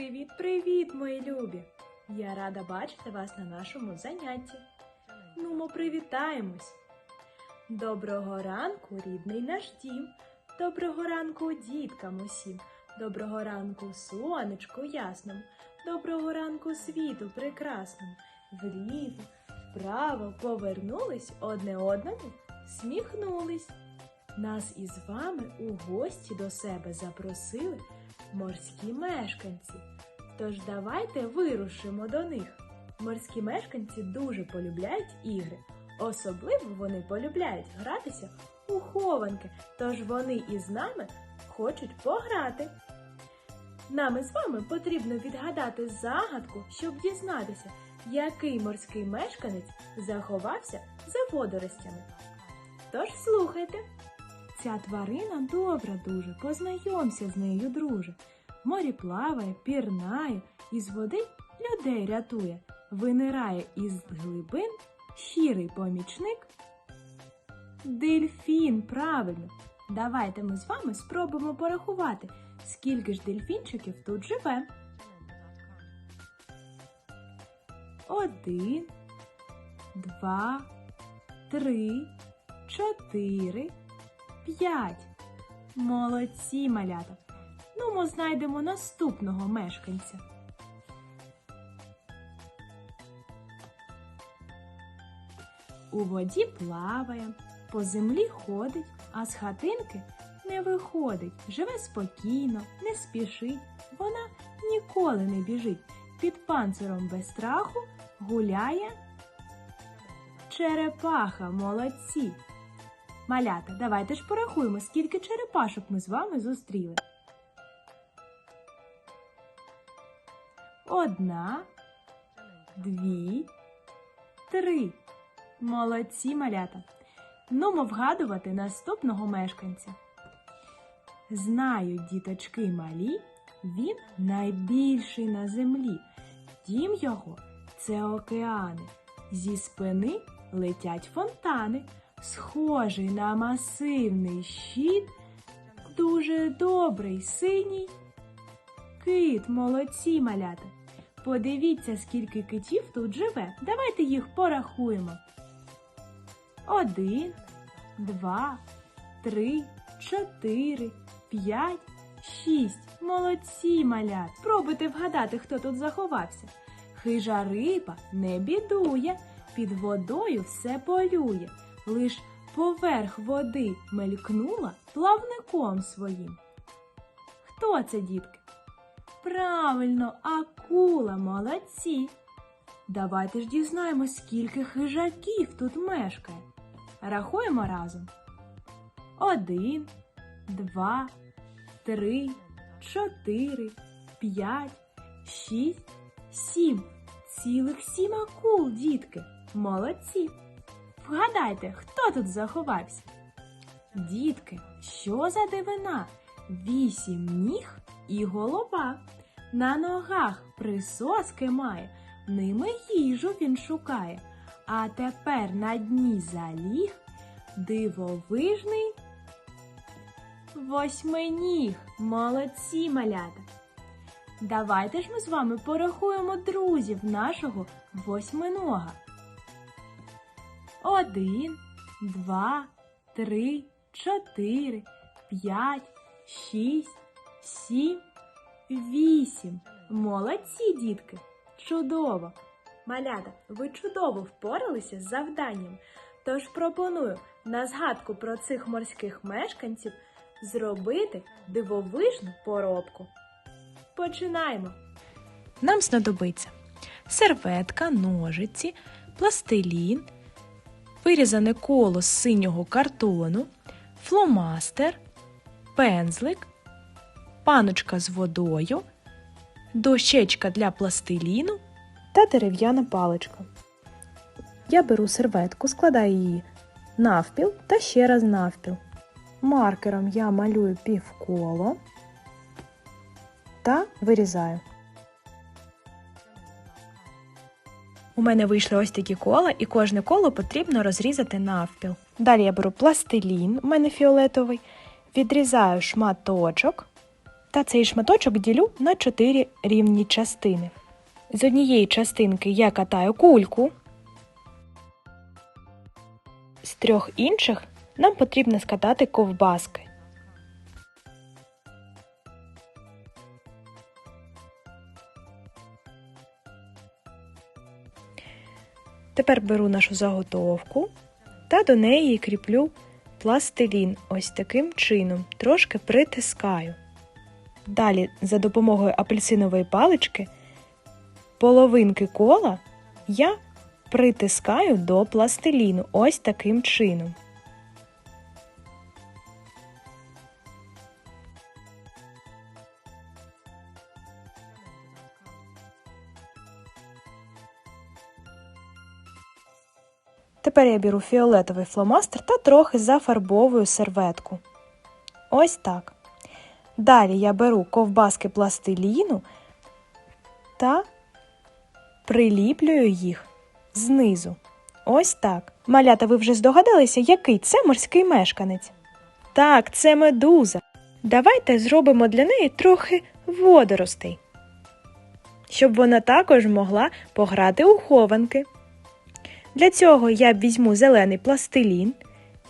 Привіт-привіт, мої любі! Я рада бачити вас на нашому занятті. Ну, ми привітаємось. Доброго ранку, рідний наш дім. Доброго ранку, діткам усім. Доброго ранку, сонечку ясному. Доброго ранку, світу прекрасному. Вліво, вправо повернулись одне одному, сміхнулись. Нас із вами у гості до себе запросили морські мешканці. Тож давайте вирушимо до них. Морські мешканці дуже полюбляють ігри. Особливо вони полюбляють гратися у хованки, тож вони із нами хочуть пограти. Нам із вами потрібно відгадати загадку, щоб дізнатися, який морський мешканець заховався за водоростями. Тож слухайте. Ця тварина добра дуже, познайомся з нею, друже. В морі плаває, пірнає, із води людей рятує, винирає із глибин щирий помічник. Дельфін, правильно. Давайте ми з вами спробуємо порахувати, скільки ж дельфінчиків тут живе. Один, два, три, чотири, п'ять. Молодці, малята. Ну, ми знайдемо наступного мешканця. У воді плаває, по землі ходить, а з хатинки не виходить, живе спокійно, не спішить, вона ніколи не біжить. Під панциром без страху гуляє черепаха, молодці. Малята, давайте ж порахуємо, скільки черепашок ми з вами зустріли. Одна, дві, три. Молодці малята. Нумо вгадувати наступного мешканця. Знаю, діточки малі, він найбільший на землі. Дім його це океани. Зі спини летять фонтани, схожий на масивний щит, дуже добрий синій. Кит, молодці малята. Подивіться, скільки китів тут живе. Давайте їх порахуємо. Один, два, три, чотири, п'ять, шість. Молодці, малят. Спробуйте вгадати, хто тут заховався. Хижа риба не бідує, під водою все полює. Лиш поверх води мелькнула плавником своїм. Хто це, дітки? Правильно, акула, молодці. Давайте ж дізнаємось, скільки хижаків тут мешкає. Рахуємо разом. Один, два, три, чотири, п'ять, шість, сім. Цілих сім акул, дітки. Молодці. Вгадайте, хто тут заховався? Дітки, що за дивина? Вісім ніг і голова. На ногах присоски має, ними їжу він шукає. А тепер на дні заліг дивовижний восьминіг. Молодці малята. Давайте ж ми з вами порахуємо друзів нашого восьминога. Один, два, три, чотири, п'ять, шість, сім, вісім. Молодці, дітки! Чудово! Малята, ви чудово впоралися з завданням. Тож пропоную на згадку про цих морських мешканців зробити дивовижну поробку. Починаємо! Нам знадобиться серветка, ножиці, пластилін, вирізане коло з синього картону, фломастер, пензлик, паночка з водою, дощечка для пластиліну та дерев'яна паличка. Я беру серветку, складаю її навпіл та ще раз навпіл. Маркером я малюю півколо та вирізаю. У мене вийшли ось такі кола, і кожне коло потрібно розрізати навпіл. Далі я беру пластилін, у мене фіолетовий, відрізаю шматочок Та цей шматочок ділю на чотири рівні частини. З однієї частинки я катаю кульку. З трьох інших нам потрібно скатати ковбаски. Тепер беру нашу заготовку та до неї кріплю пластилін ось таким чином, трошки притискаю. Далі, за допомогою апельсинової палички, половинки кола я притискаю до пластиліну ось таким чином. Тепер я беру фіолетовий фломастер та трохи зафарбовую серветку. Ось так. Далі я беру ковбаски пластиліну та приліплюю їх знизу. Ось так. Малята, ви вже здогадалися, який це морський мешканець? Так, це медуза. Давайте зробимо для неї трохи водоростей, щоб вона також могла пограти у хованки. Для цього я візьму зелений пластилін,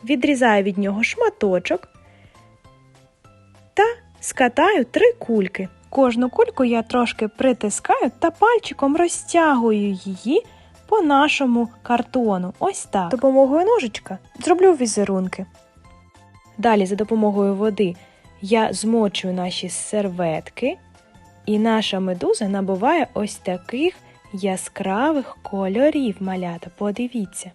відрізаю від нього шматочок та скатаю три кульки. Кожну кульку я трошки притискаю та пальчиком розтягую її по нашому картону. Ось так. Допомогою ножичка зроблю візерунки. Далі, за допомогою води, я змочую наші серветки, і наша медуза набуває ось таких яскравих кольорів малята. Подивіться.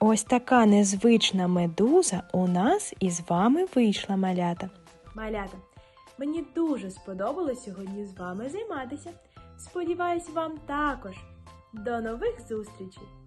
Ось така незвична медуза у нас із вами вийшла малята. Малята, мені дуже сподобалось сьогодні з вами займатися. Сподіваюсь, вам також. До нових зустрічей!